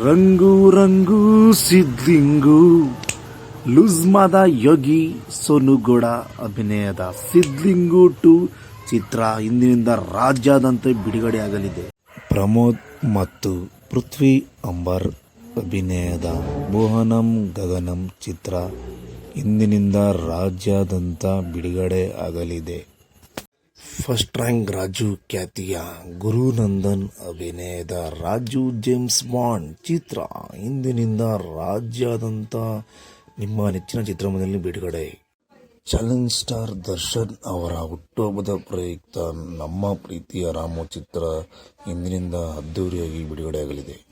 ರಂಗು ರಂಗು ಸಿದ್ಲಿಂಗು. ಲುಜ್ಮಾದ ಯೋಗಿ ಸೋನುಗೌಡ ಅಭಿನಯದ ಸಿದ್ಲಿಂಗು ಟು ಚಿತ್ರ ಇಂದಿನಿಂದ ರಾಜ್ಯಾದ್ಯಂತ ಬಿಡುಗಡೆಯಾಗಲಿದೆ ಪ್ರಮೋದ್ ಮತ್ತು ಪೃಥ್ವಿ ಅಂಬರ್ ಅಭಿನಯದ ಮೋಹನಂ ಗಗನಂ ಚಿತ್ರ ಇಂದಿನಿಂದ ರಾಜ್ಯಾದ್ಯಂತ ಬಿಡುಗಡೆ ಆಗಲಿದೆ. ಫಸ್ಟ್ ರ್ಯಾಂಕ್ ರಾಜು ಖ್ಯಾತಿಯ ಗುರುನಂದನ್ ಅಭಿನಯದ ರಾಜು ಜೇಮ್ಸ್ ಬಾಂಡ್ ಚಿತ್ರ. ಇಂದಿನಿಂದ ರಾಜ್ಯಾದ್ಯಂತ ನಿಮ್ಮ ನೆಚ್ಚಿನ ಚಿತ್ರಮಂದಿರದಲ್ಲಿ ಬಿಡುಗಡೆ. ಚಾಲೆಂಜ್ ಸ್ಟಾರ್ ದರ್ಶನ್ ಅವರ ಹುಟ್ಟುಹಬ್ಬದ ಪ್ರಯುಕ್ತ ನಮ್ಮ ಪ್ರೀತಿಯ ರಾಮು ಚಿತ್ರ ಇಂದಿನಿಂದ ಅದ್ದೂರಿಯಾಗಿ ಬಿಡುಗಡೆಯಾಗಲಿದೆ.